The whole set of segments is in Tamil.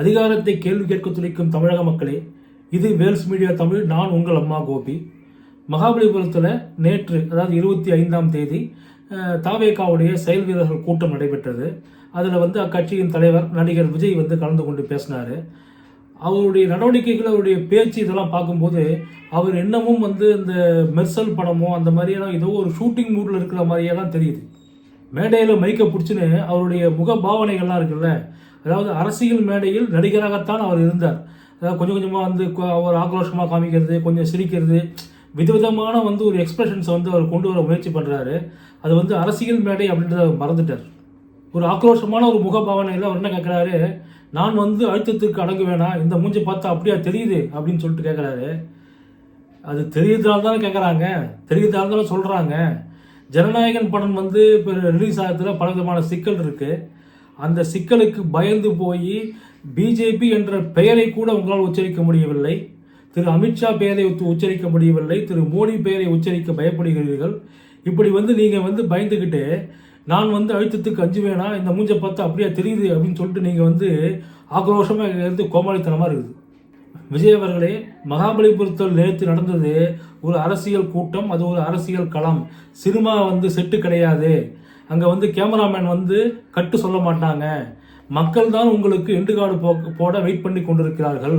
அதிகாரத்தை கேள்வி கேட்க துளைக்கும் தமிழக மக்களே இது வேல்ஸ் மீடியா தமிழ் நான் உங்கள் அம்மா கோபி. மகாபலிபுரத்தில் நேற்று அதாவது இருபத்தி ஐந்தாம் தேதி அஹ், தாவேகாவுடைய செயல் வீரர்கள் கூட்டம் நடைபெற்றது. அதில் வந்து அக்கட்சியின் தலைவர் நடிகர் விஜய் வந்து கலந்து கொண்டு பேசினார். அவருடைய நடவடிக்கைகள் அவருடைய பேச்சு இதெல்லாம் பார்க்கும்போது அவர் என்னமும் வந்து இந்த மெர்சல் படமோ அந்த மாதிரியெல்லாம் ஏதோ ஒரு ஷூட்டிங் மூடில் இருக்கிற மாதிரியெல்லாம் தெரியுது. மேடையில் மைக்கை பிடிச்சின்னு அவருடைய முக பாவனைகள்லாம் இருக்குல்ல அதாவது அரசியல் மேடையில் நடிகராகத்தான் அவர் இருந்தார். அதாவது கொஞ்சம் கொஞ்சமாக வந்து அவர் ஆக்ரோஷமாக காமிக்கிறது கொஞ்சம் சிரிக்கிறது விதவிதமான வந்து ஒரு எக்ஸ்பிரஷன்ஸை வந்து அவர் கொண்டு வர முயற்சி பண்ணுறாரு அது வந்து அரசியல் மேடை அப்படின்றத மறந்துட்டார். ஒரு ஆக்ரோஷமான ஒரு முகபாவனையில் அவர் என்ன கேட்குறாரு நான் வந்து அழுத்தத்துக்கு அடங்க வேணாம் இந்த மூஞ்சி பார்த்தா அப்படியா தெரியுது? அப்படின்னு சொல்லிட்டு கேட்குறாரு அது தெரியுதுனால தானே கேட்குறாங்க தெரியுதுனால தானே சொல்கிறாங்க ஜனநாயகன் படம் வந்து இப்போ ரிலீஸ் ஆகிறதுல பல விதமான சிக்கல் இருக்குது அந்த சிக்கலுக்கு பயந்து போய் பிஜேபி என்ற பெயரை கூட உங்களால் உச்சரிக்க முடியவில்லை. திரு அமித்ஷா பெயரை உச்சரிக்க முடியவில்லை. திரு மோடி பெயரை உச்சரிக்க பயப்படுகிறீர்கள். இப்படி வந்து நீங்கள் வந்து பயந்துக்கிட்டு நான் வந்து அழுத்தத்துக்கு அஞ்சு வேணாம் இந்த மூஞ்சை பார்த்தா அப்படியே தெரியுது அப்படின்னு சொல்லிட்டு நீங்கள் வந்து ஆக்ரோஷமாக இருந்து கோமாளித்தனமாக இருக்குது. விஜய் அவர்களே மகாபலிபுரத்தில் நேற்று நடந்தது ஒரு அரசியல் கூட்டம் அது ஒரு அரசியல் களம். சினிமா வந்து செட்டு கிடையாது. அங்கே வந்து கேமராமேன் வந்து கட்டு சொல்ல மாட்டாங்க. மக்கள் தான் உங்களுக்கு எண்டுகாடு போ போட வெயிட் பண்ணி கொண்டிருக்கிறார்கள்.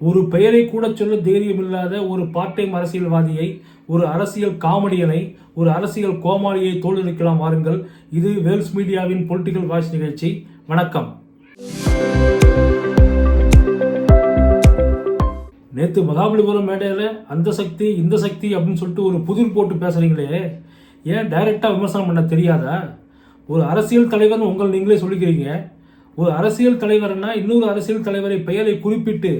ஒரு பெயரை கூட சொல்ல தைரியம் இல்லாத ஒரு பார்ட் டைம் அரசியல்வாதியை ஒரு அரசியல் காமெடியனை ஒரு அரசியல் கோமாளியை தோல்விக்கலாம் வாருங்கள். இது வேல்ஸ் மீடியாவின் பொலிட்டிக்கல் வாய்ஸ் நிகழ்ச்சி. வணக்கம். நேற்று மகாபலிபுரம் மேடையில் அந்த சக்தி இந்த சக்தி அப்படின்னு சொல்லிட்டு ஒரு புதிர் போட்டு பேசுகிறீங்களே ஏன் டைரெக்டாக விமர்சனம் பண்ண தெரியாதா? ஒரு அரசியல் தலைவர்னு உங்கள் நீங்களே சொல்லிக்கிறீங்க. ஒரு அரசியல் தலைவர்னா இன்னொரு அரசியல் தலைவரை பெயரை குறிப்பிட்டு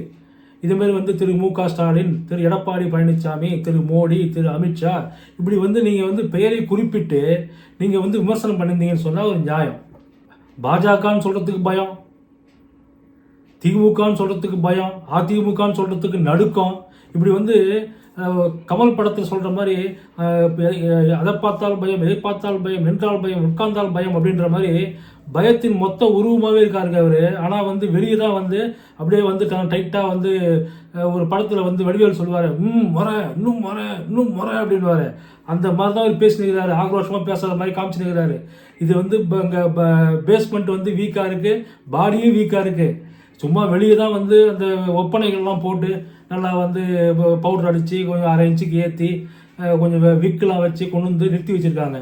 இதுமாரி வந்து திரு மு க ஸ்டாலின் திரு எடப்பாடி பழனிசாமி திரு மோடி திரு அமித்ஷா இப்படி வந்து நீங்கள் வந்து பெயரை குறிப்பிட்டு நீங்கள் வந்து விமர்சனம் பண்ணியிருந்தீங்கன்னு சொன்னால் ஒரு நியாயம். பாஜகன்னு சொல்கிறதுக்கு பயம். திமுகன்னு சொல்கிறதுக்கு பயம். அதிமுகன்னு சொல்கிறதுக்கு நடுக்கம். இப்படி வந்து கமல் படத்தில் சொல்கிற மாதிரி அதை பார்த்தால் பயம் எதை பார்த்தால் பயம் நின்றால் பயம் உட்கார்ந்தால் பயம் அப்படின்ற மாதிரி பயத்தின் மொத்த உருவமாகவே இருக்காருங்க அவர். ஆனால் வந்து வெளியே தான் வந்து அப்படியே வந்து டைட்டாக வந்து ஒரு படத்தில் வந்து வடிவேல் சொல்லுவார் ம் முற இன்னும் முற இன்னும் முற அப்படின்வார் அந்த மாதிரி தான் அவர் பேசினுக்கிறாரு. ஆக்ரோஷமாக பேசுகிற மாதிரி காமிச்சுனுக்கிறாரு. இது வந்து இங்கே பேஸ்மெண்ட் வந்து வீக்காக இருக்குது பாடியும் வீக்காக இருக்குது சும்மா வெளியே தான் வந்து அந்த ஒப்பனைகள்லாம் போட்டு நல்லா வந்து பவுடர் அடித்து கொஞ்சம் அரை இன்ச்சுக்கு ஏற்றி கொஞ்சம் விக்கெலாம் வச்சு கொண்டு வந்து நிறுத்தி வச்சுருக்காங்க.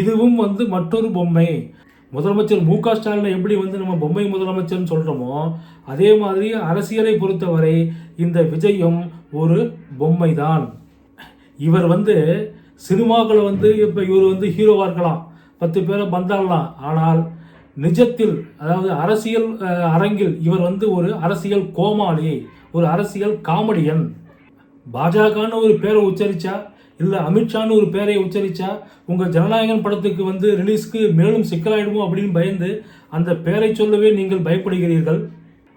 இதுவும் வந்து மற்றொரு பொம்மை. முதலமைச்சர் மு க ஸ்டாலினை எப்படி வந்து நம்ம பொம்மை முதலமைச்சர்னு சொல்கிறோமோ அதே மாதிரி அரசியலை பொறுத்தவரை இந்த விஜயம் ஒரு பொம்மை தான் இவர் வந்து சினிமாக்களை வந்து இப்போ இவர் வந்து ஹீரோவாக இருக்கலாம். பத்து பேரை பந்தாடலாம் ஆனால் நிஜத்தில் அதாவது அரசியல் அரங்கில் இவர் வந்து ஒரு அரசியல் கோமாளி ஒரு அரசியல் காமெடியன். பாஜகன்னு ஒரு பேரை உச்சரித்தா இல்லை அமித்ஷான்னு ஒரு பேரை உச்சரித்தா உங்கள் ஜனநாயகன் படத்துக்கு வந்து ரிலீஸ்க்கு மேலும் சிக்கலாயிடுமோ அப்படின்னு பயந்து அந்த பேரை சொல்லவே நீங்கள் பயப்படுகிறீர்கள்.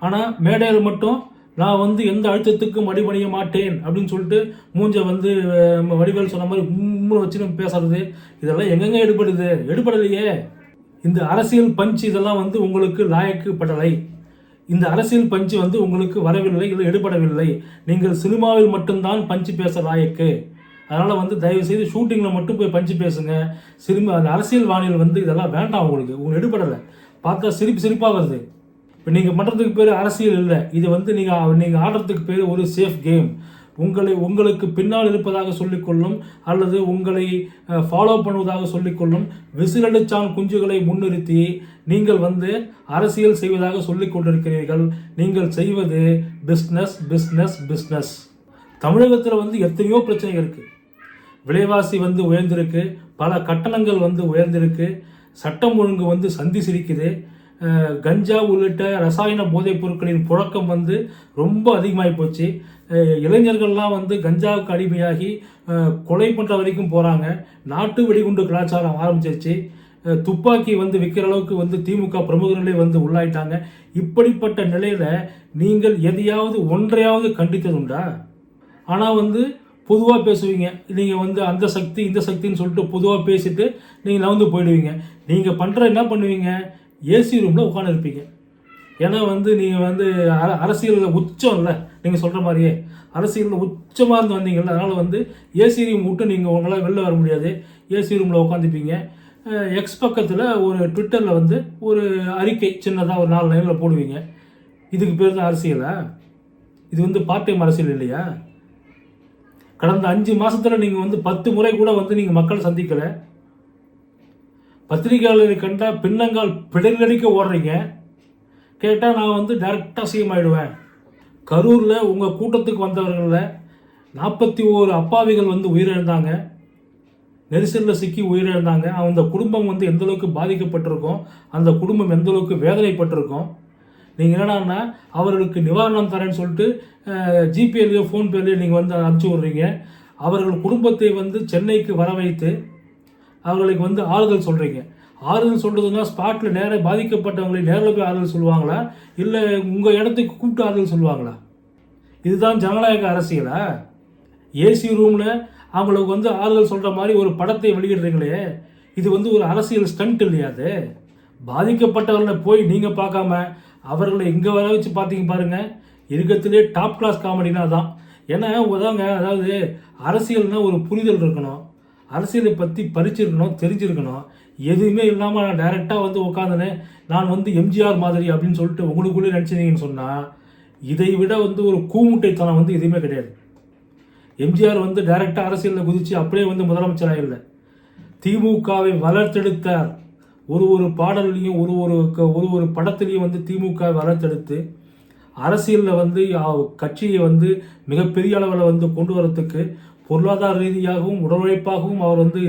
ஆனால் மேடையில் மட்டும் நான் வந்து எந்த அழுத்தத்துக்கும் அடிபணிய மாட்டேன் அப்படின்னு சொல்லிட்டு மூஞ்சை வந்து வடிவேல் சொன்ன மாதிரி உம்முன்னு நம்ம பேசுறது இதெல்லாம் எங்கெங்க எடுபடுது? எடுபடலையே. இந்த அரசியல் பஞ்ச் இதெல்லாம் வந்து உங்களுக்கு லாயக்கு படலை. இந்த அரசியல் பஞ்சு வந்து உங்களுக்கு வரவில்லை இல்லை எடுபடவில்லை. நீங்கள் சினிமாவில் மட்டும்தான் பஞ்சு பேச லாயக்கு. அதனால் வந்து தயவு செய்து ஷூட்டிங்கில் மட்டும் போய் பஞ்சு பேசுங்க. சினிமா அந்த அரசியல் வானியல் வந்து இதெல்லாம் வேண்டாம் உங்களுக்கு. உங்களுக்கு எடுபடலை. பார்த்தா சிரிப்பு சிரிப்பாக வருது. இப்போ நீங்கள் பண்ணுறதுக்கு பேர் அரசியல் இல்லை. இது வந்து நீங்கள் நீங்கள் ஆடுறதுக்கு பேர் ஒரு சேஃப் கேம் உங்களை உங்களுக்கு பின்னால் இருப்பதாக சொல்லிக்கொள்ளும் அல்லது உங்களை ஃபாலோ பண்ணுவதாக சொல்லிக்கொள்ளும் விசிலடிச்சான் குஞ்சுகளை முன்னிறுத்தி நீங்கள் வந்து அரசியல் செய்வதாக சொல்லிக் கொண்டிருக்கிறீர்கள் நீங்கள் செய்வது பிஸ்னஸ் பிஸ்னஸ் பிஸ்னஸ் தமிழகத்தில் வந்து எத்தனையோ பிரச்சனைகள் இருக்குது விலைவாசி வந்து உயர்ந்திருக்கு. பல கட்டணங்கள் வந்து உயர்ந்திருக்கு. சட்டம் ஒழுங்கு வந்து சந்தி சிரிக்குது. கஞ்சா உள்ளிட்ட ரசாயன போதைப் பொருட்களின் புழக்கம் வந்து ரொம்ப அதிகமாகி போச்சு. இளைஞர்கள்லாம் வந்து கஞ்சாவுக்கு அடிமையாகி கொலை பண்ணுற வரைக்கும் போகிறாங்க நாட்டு வெடிகுண்டு கலாச்சாரம் ஆரம்பிச்சிருச்சு. துப்பாக்கி வந்து விற்கிற அளவுக்கு வந்து திமுக பிரமுகர்களே வந்து உள்ளாயிட்டாங்க. இப்படிப்பட்ட நிலையில் நீங்கள் எதையாவது ஒன்றையாவது கண்டித்ததுண்டா ஆனால் வந்து பொதுவாக பேசுவீங்க. நீங்கள் வந்து அந்த சக்தி இந்த சக்தின்னு சொல்லிட்டு பொதுவாக பேசிட்டு நீங்கள் நவுந்து போயிடுவீங்க. நீங்கள் பண்ணுற என்ன பண்ணுவீங்க? ஏசி ரூமில் உட்காந்துருப்பீங்க ஏன்னா வந்து நீங்கள் வந்து அர- அரசியலில் உச்சம் இல்லை நீங்கள் சொல்கிற மாதிரியே. அரசியலில் உச்சமாக இருந்து வந்தீங்கல்ல அதனால் வந்து ஏசி ரூம் விட்டு நீங்கள் உங்களால் வெளில வர முடியாது. ஏசி ரூமில் உட்காந்துப்பீங்க எக்ஸ் பக்கத்தில் ஒரு ட்விட்டரில் வந்து ஒரு அறிக்கை சின்னதாக ஒரு நாலு லைனில் போடுவீங்க. இதுக்கு பேர் தான் அரசியலா? இது வந்து பார்ட் டைம் அரசியல் இல்லையா? கடந்த அஞ்சு மாதத்தில் நீங்கள் வந்து பத்து முறை கூட வந்து நீங்கள் மக்களை சந்திக்கலை. பத்திரிகையாளரை கண்டால் பின்னங்கால் பிடங்கடிக்க ஓடுறீங்க. கேட்டால் நான் வந்து டேரெக்டாக சிஎம் ஆயிடுவேன். கரூரில் உங்கள் கூட்டத்துக்கு வந்தவர்களில் நாற்பத்தி ஓரு அப்பாவிகள் வந்து உயிரிழந்தாங்க. நெரிசலில் சிக்கி உயிரிழந்தாங்க. அந்த குடும்பம் வந்து எந்தளவுக்கு பாதிக்கப்பட்டிருக்கும்? அந்த குடும்பம் எந்த அளவுக்கு வேதனைப்பட்டிருக்கும்? நீங்கள் என்னடான்னா அவர்களுக்கு நிவாரணம் தரேன்னு சொல்லிட்டு ஜிபேலையோ ஃபோன்பேலையோ நீங்கள் வந்து அனுப்பிச்சி விட்றீங்க. அவர்கள் குடும்பத்தை வந்து சென்னைக்கு வர வைத்து அவர்களுக்கு வந்து ஆறுதல் சொல்கிறீங்க ஆறுதல் சொல்கிறதுனா ஸ்பாட்டில் நேராக பாதிக்கப்பட்டவங்களை நேரில் போய் ஆறுதல் சொல்லுவாங்களா? இல்லை உங்கள் இடத்துக்கு கூப்பிட்டு ஆறுதல் சொல்லுவாங்களா? இதுதான் ஜனநாயக அரசியலா? ஏசி ரூமில் அவங்களுக்கு வந்து ஆறுதல் சொல்கிற மாதிரி ஒரு படத்தை வெளியிடுறீங்களே. இது வந்து ஒரு அரசியல் ஸ்டண்ட் இல்லையா அது? பாதிக்கப்பட்டவர்களை போய் நீங்கள் பார்க்காம அவர்களை இங்கே வர வச்சு பார்த்தீங்க பாருங்கள் இருக்கத்துலேயே டாப் கிளாஸ் காமெடினா தான் ஏன்னா உதாங்க அதாவது அரசியல்னால் ஒரு புரிதல் இருக்கணும். அரசியலை பற்றி பறிச்சிருக்கணும் தெரிஞ்சிருக்கணும். எதுவுமே இல்லாமல் நான் டைரெக்டாக வந்து உட்காந்துன்னு நான் வந்து எம்ஜிஆர் மாதிரி அப்படின்னு சொல்லிட்டு உங்களுக்குள்ளே நினச்சிருந்தீங்கன்னு சொன்னால் இதை விட வந்து ஒரு கூமுட்டைத்தனம் வந்து எதுவுமே கிடையாது. எம்ஜிஆர் வந்து டைரெக்டாக அரசியலில் குதித்து அப்படியே வந்து முதலமைச்சராக இல்லை. திமுகவை வளர்த்தெடுத்தார் ஒரு ஒரு பாடல்லையும் ஒரு ஒரு க- ஒரு ஒரு படத்துலையும் வந்து திமுக வளர்த்தெடுத்து அரசியலில் வந்து கட்சியை வந்து மிகப்பெரிய அளவில் வந்து கொண்டு வரத்துக்கு பொருளாதார ரீதியாகவும் உடல் உழைப்பாகவும் அவர் வந்து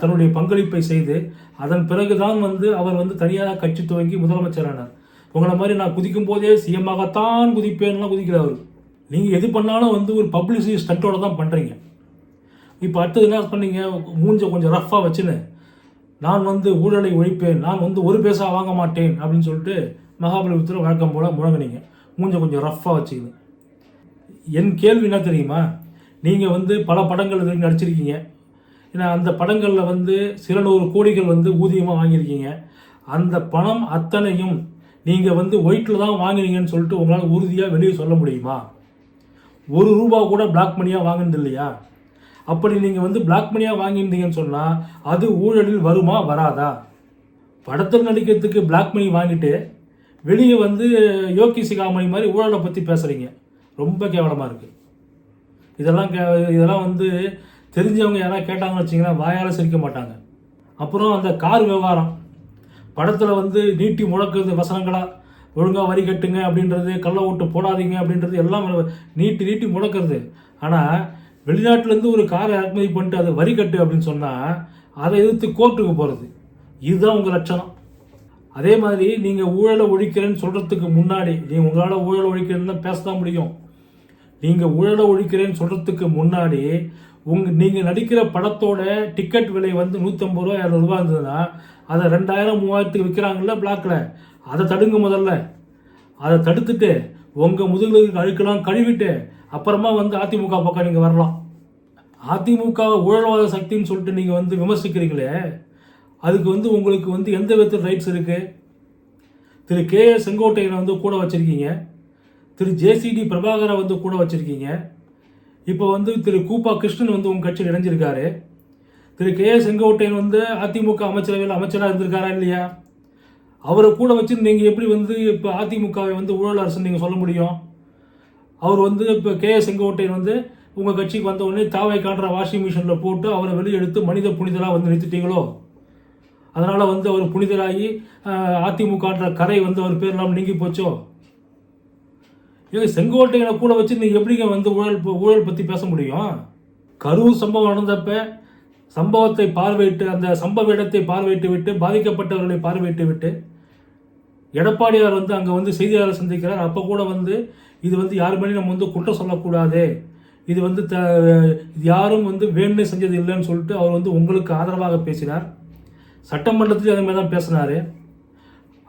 தன்னுடைய பங்களிப்பை செய்து அதன் பிறகுதான் வந்து அவர் வந்து தனியாக கட்சி துவங்கி முதலமைச்சரானார். உங்களை மாதிரி நான் குதிக்கும் போதே சிஎம்மாகத்தான் குதிப்பேன்லாம் குதிக்கல அவர். நீங்கள் எது பண்ணாலும் வந்து ஒரு பப்ளிசிட்டி ஸ்டண்ட்டோட தான் பண்ணுறீங்க இப்போ அடுத்தது என்ன பண்ணீங்க? மூஞ்ச கொஞ்சம் ரஃப்பாக வச்சுன்னு. நான் வந்து ஊழலை ஒழிப்பேன். நான் வந்து ஒரு பைசா வாங்க மாட்டேன் அப்படின்னு சொல்லிட்டு மகாபலிபுரத்தில் வழக்கம் போல் முழங்குனீங்க. மூஞ்ச கொஞ்சம் ரஃப்பாக வச்சுக்கணும் என் கேள்வி என்ன தெரியுமா? நீங்கள் வந்து பல படங்கள் இது நடிச்சிருக்கீங்க. ஏன்னா அந்த படங்களில் வந்து சில நூறு கோடிகள் வந்து ஊதியமாக வாங்கியிருக்கீங்க. அந்த பணம் அத்தனையும் நீங்கள் வந்து ஒயிட்டில் தான் வாங்கினீங்கன்னு சொல்லிட்டு உங்களால் உறுதியாக வெளியே சொல்ல முடியுமா? ஒரு ரூபா கூட பிளாக் மணியாக வாங்கினது இல்லையா? அப்படி நீங்கள் வந்து பிளாக் மணியாக வாங்கியிருந்தீங்கன்னு சொன்னால் அது ஊழலில் வருமா வராதா? படத்தில் நடிக்கிறதுக்கு பிளாக் மணி வாங்கிட்டு வெளியே வந்து யோகி சிகாமணி மாதிரி ஊழலை பற்றி பேசுகிறீங்க ரொம்ப கேவலமாக இருக்குது இதெல்லாம் கே இதெல்லாம் வந்து தெரிஞ்சவங்க யாராவது கேட்டாங்கன்னு வச்சிங்கன்னா வாயால் சிரிக்க மாட்டாங்க. அப்புறம் அந்த கார் விவகாரம். படத்தில் வந்து நீட்டி முழக்கிறது வசனங்களாக ஒழுங்காக வரி கட்டுங்க அப்படின்றது கள்ள ஓட்டு போடாதீங்க அப்படின்றது எல்லாம் நீட்டி நீட்டி முழக்கிறது. ஆனால் வெளிநாட்டிலேருந்து ஒரு காரை இறக்குமதி பண்ணிட்டு அதை வரி கட்டு அப்படின்னு சொன்னால் அதை எதிர்த்து கோர்ட்டுக்கு போகிறது இதுதான் உங்கள் லட்சணம். அதே மாதிரி நீங்கள் ஊழலை ஒழிக்கிறேன்னு சொல்கிறதுக்கு முன்னாடி நீங்கள் உங்களால் ஊழலை ஒழிக்கிறேன்னு தான் பேச தான் முடியும். நீங்கள் ஊழல ஒழிக்கிறேன்னு சொல்கிறதுக்கு முன்னாடி உங்கள் நீங்கள் நடிக்கிற படத்தோட டிக்கெட் விலை வந்து நூற்றம்பது ரூபா இரநூறுவா இருந்ததுன்னா அதை ரெண்டாயிரம் மூவாயிரத்துக்கு விற்கிறாங்கல்ல பிளாக்கில் அதை தடுங்க முதல்ல. அதை தடுத்துட்டு உங்கள் முதுகுக்கு அழுக்கெல்லாம் கழுவிட்டு அப்புறமா வந்து அதிமுக பக்கம் நீங்கள் வரலாம். அதிமுக ஊழல்வாத சக்தின்னு சொல்லிட்டு நீங்கள் வந்து விமர்சிக்கிறீங்களே அதுக்கு வந்து உங்களுக்கு வந்து எந்த விதத்தில் ரைட்ஸ் இருக்குது திரு கே செங்கோட்டையனை வந்து கூட வச்சுருக்கீங்க. திரு ஜேசிடி பிரபாகரை வந்து கூட வச்சுருக்கீங்க. இப்போ வந்து திரு கூப்பா கிருஷ்ணன் வந்து உங்கள் கட்சியில் இணைஞ்சிருக்காரு. திரு கே ஏ செங்கோட்டையன் வந்து அதிமுக அமைச்சரவையில் அமைச்சராக இருந்திருக்காரா இல்லையா? அவரை கூட வச்சு நீங்கள் எப்படி வந்து இப்போ அதிமுகவை வந்து ஊழல் அரசுன்னு நீங்கள் சொல்ல முடியும்? அவர் வந்து இப்போ கே ஏ செங்கோட்டையன் வந்து உங்கள் கட்சிக்கு வந்த உடனே தாவை காட்டுற வாஷிங் மிஷினில் போட்டு அவரை வெளியெடுத்து மனித புனிதராக வந்து நிறுத்திட்டீங்களோ? அதனால் வந்து அவர் புனிதராகி அதிமுகன்ற கரை வந்து அவர் பேர் இல்லாமல் நீங்கி போச்சோ? ஏ செங்கோட்டையனை கூட வச்சு நீங்கள் எப்படிங்க வந்து ஊழல் ப- ஊழல் பற்றி பேச முடியும்? கரூர் சம்பவம் நடந்தப்ப சம்பவத்தை பார்வையிட்டு அந்த சம்பவ இடத்தை பார்வையிட்டு விட்டு பாதிக்கப்பட்டவர்களை பார்வையிட்டு விட்டு எடப்பாடியார் வந்து அங்கே வந்து செய்தியாளர் சந்திக்கிறார். அப்போ கூட வந்து இது வந்து யார் மேலேயும் நம்ம வந்து குற்றம் சொல்லக்கூடாது. இது வந்து த இது யாரும் வந்து வேணும்னே செஞ்சது இல்லைன்னு சொல்லிட்டு அவர் வந்து உங்களுக்கு ஆதரவாக பேசினார். சட்டமன்றத்திலேயே அதே மாதிரி தான் பேசினார்.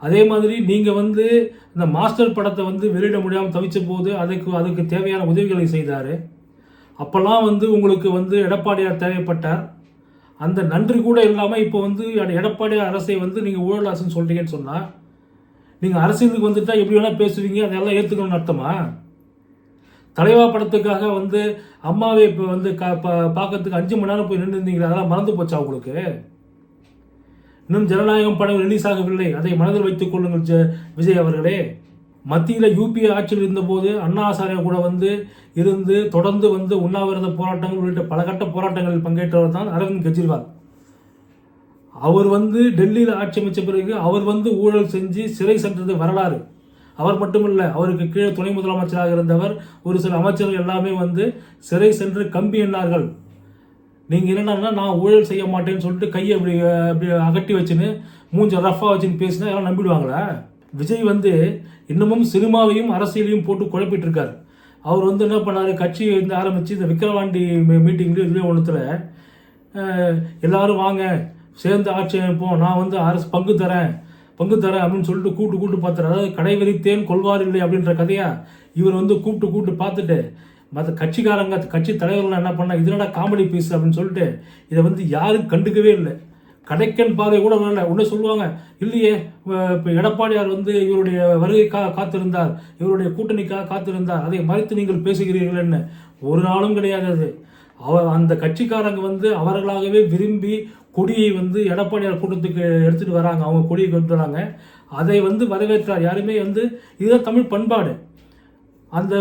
அதே மாதிரி நீங்கள் வந்து இந்த மாஸ்டர் படத்தை வந்து வெளியிட முடியாமல் தவிச்ச போது அதுக்கு அதுக்கு தேவையான உதவிகளை செய்தார். அப்போல்லாம் வந்து உங்களுக்கு வந்து எடப்பாடியார் தேவைப்பட்டார். அந்த நன்றி கூட இல்லாமல் இப்போ வந்து எடப்பாடியார் அரசை வந்து நீங்கள் ஊழல் அரசுன்னு சொல்கிறீங்கன்னு சொன்னால் நீங்கள் அரசியலுக்கு வந்துட்டால் எப்படி வேணால் பேசுவீங்க அதெல்லாம் ஏற்றுக்கணும்னு அர்த்தமா? தலைவா படத்துக்காக வந்து அம்மாவை இப்போ வந்து க ப பார்க்கறதுக்கு அஞ்சு மணி நேரம் போய் நின்று இருந்தீங்களா அதெல்லாம் மறந்து போச்சா உங்களுக்கு? இன்னும் ஜனநாயகம் படம் ரிலீஸ் ஆகவில்லை. அதை மனதில் வைத்துக் கொள்ளுங்கள் விஜய் அவர்களே. மத்தியில் யூபிஏ ஆட்சியில் இருந்தபோது அண்ணா ஹசாரே கூட வந்து இருந்து தொடர்ந்து வந்து உண்ணாவிரத போராட்டங்கள் உள்ளிட்ட பல கட்ட போராட்டங்களில் பங்கேற்றவர் தான் அரவிந்த் கெஜ்ரிவால். அவர் வந்து டெல்லியில் ஆட்சி அமைச்ச பிறகு அவர் வந்து ஊழல் செஞ்சு சிறை சென்றது வரலாறு. அவர் மட்டுமல்ல அவருக்கு கீழே துணை முதலமைச்சராக இருந்தவர் ஒரு சில அமைச்சர்கள் எல்லாமே வந்து சிறை சென்று கம்பி எண்ணார்கள். நீங்கள் என்னன்னா நான் ஊழல் செய்ய மாட்டேன்னு சொல்லிட்டு கையை அப்படி அப்படி அகட்டி வச்சுன்னு மூஞ்ச ரஃபாக வச்சுன்னு பேசினா எல்லாம் நம்பிடுவாங்களா? விஜய் வந்து இன்னமும் சினிமாவையும் அரசியலையும் போட்டு குழப்பிட்டு இருக்காரு அவர் வந்து என்ன பண்ணார்? கட்சி வந்து ஆரம்பித்து இந்த விக்கிரவாண்டி மீட்டிங்லேயும் இதுலேயும் ஒன்றுத்தில் எல்லாரும் வாங்க சேர்ந்து ஆட்சி அமைப்போம் நான் வந்து அரசு பங்கு தரேன் பங்கு தரேன் அப்படின்னு சொல்லிட்டு கூப்பிட்டு கூப்பிட்டு பார்த்தாரு அதாவது கடை வெறித்தேன் கொள்வார் இல்லை அப்படின்ற கதையாக இவர் வந்து கூப்பிட்டு கூப்பிட்டு பார்த்துட்டு மற்ற கட்சிக்காரங்க கட்சி தலைவர்கள் என்ன பண்ண இதனடா காமெடி பீஸ் அப்படின்னு சொல்லிட்டு இதை வந்து யாரும் கண்டுக்கவே இல்லை. கடைக்கன் பார்வை கூட வரல. உடனே சொல்லுவாங்க இல்லையே இப்போ எடப்பாடியார் வந்து இவருடைய வருகைக்காக காத்திருந்தார். இவருடைய கூட்டணிக்காக காத்திருந்தார். அதை மறைத்து நீங்கள் பேசுகிறீர்கள் என்ன? ஒரு நாளும் கிடையாது அது. அவர் அந்த கட்சிக்காரங்க வந்து அவர்களாகவே விரும்பி கொடியை வந்து எடப்பாடியார் கூட்டத்துக்கு எடுத்துகிட்டு வராங்க. அவங்க கொடியை கொண்டு வராங்க. அதை வந்து வரவேற்றார். யாருமே வந்து இதுதான் தமிழ் பண்பாடு. அந்த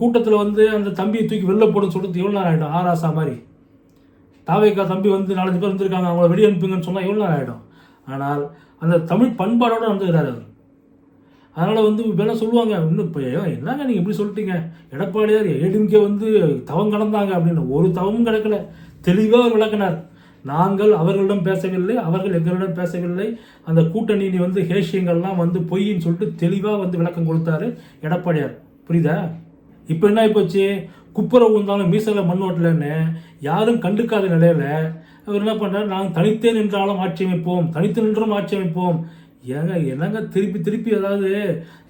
கூட்டத்தில் வந்து அந்த தம்பியை தூக்கி வெளில போடுன்னு சொல்லிட்டு எவ்வளோ நேரம் ஆகிடும் ஆராசா மாதிரி. தாவேக்கா தம்பி வந்து நாலஞ்சு பேர் வந்திருக்காங்க அவங்கள வெளியே அனுப்புங்கன்னு சொன்னால் எவ்வளோ நேரம் ஆகிடும் ஆனால் அந்த தமிழ் பண்பாடோடு வந்துக்கிறார் அவர். அதனால் வந்து வேலை சொல்லுவாங்க? இன்னும் இப்போ என்னங்க நீங்கள் இப்படி சொல்லிட்டீங்க? எடப்பாடியார் ஏடிஎம்கே வந்து தவம் கடந்தாங்க அப்படின்னு. ஒரு தவமும் கிடக்கல. தெளிவாக அவர் விளக்கினார். நாங்கள் அவர்களிடம் பேசவில்லை அவர்கள் எங்களிடம் பேசவில்லை. அந்த கூட்டணி வந்து ஹேஷியங்கள்லாம் வந்து பொய்ன்னு சொல்லிட்டு தெளிவாக வந்து விளக்கம் கொடுத்தாரு எடப்பாடியார். புரியுதா? இப்போ என்ன ஆகிப்போச்சு குப்புற உந்தாலும் மீசையில் மண் ஓட்டலன்னு யாரும் கண்டுக்காத நிலையில் அவர் என்ன பண்றாரு? நாங்கள் தனித்தே நின்றாலும் ஆட்சி அமைப்போம் தனித்து நின்றும் ஆட்சி அமைப்போம். ஏங்க என்னங்க திருப்பி திருப்பி ஏதாவது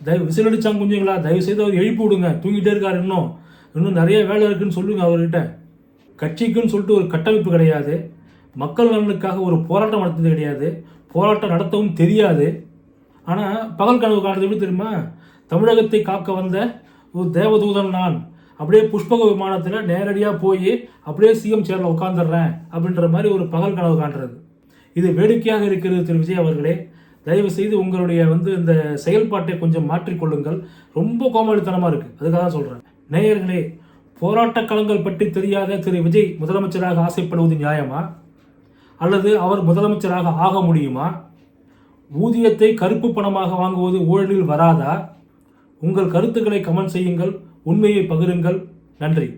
தயவு விசிலடிச்சாங்க குஞ்சுங்களா? தயவு செய்து அவர் எழுப்பி விடுங்க. தூங்கிட்டே இருக்கார் இன்னும். இன்னும் நிறைய வேலை இருக்குன்னு சொல்லுங்க அவர்கிட்ட. கட்சிக்குன்னு சொல்லிட்டு ஒரு கட்டமைப்பு கிடையாது. மக்கள் நலனுக்காக ஒரு போராட்டம் நடத்தது கிடையாது. போராட்டம் நடத்தவும் தெரியாது. ஆனால் பகல் கனவு காட்டுறது எப்படி தெரியுமா? தமிழகத்தை காக்க வந்த ஒரு தேவதூதன் நான். அப்படியே புஷ்பக விமானத்தில் நேரடியாக போய் அப்படியே சிஎம் சேரில் உட்காந்துடுறேன் அப்படின்ற மாதிரி ஒரு பகல் கனவு காண்றது. இது வேடிக்கையாக இருக்கிறது திரு விஜய் அவர்களே. தயவு செய்து உங்களுடைய வந்து இந்த செயல்பாட்டை கொஞ்சம் மாற்றிக்கொள்ளுங்கள் ரொம்ப கோமாளித்தனமாக இருக்குது அதுக்காக தான் சொல்கிறேன் நேயர்களே போராட்டக் களங்கள் பற்றி தெரியாத திரு விஜய் முதலமைச்சராக ஆசைப்படுவது நியாயமா? அல்லது அவர் முதலமைச்சராக ஆக முடியுமா? ஊதியத்தை கருப்பு பணமாக வாங்குவது ஊழலில் வராதா? உங்கள் கருத்துக்களை கமெண்ட் செய்யுங்கள் உண்மையை பகிருங்கள். நன்றி.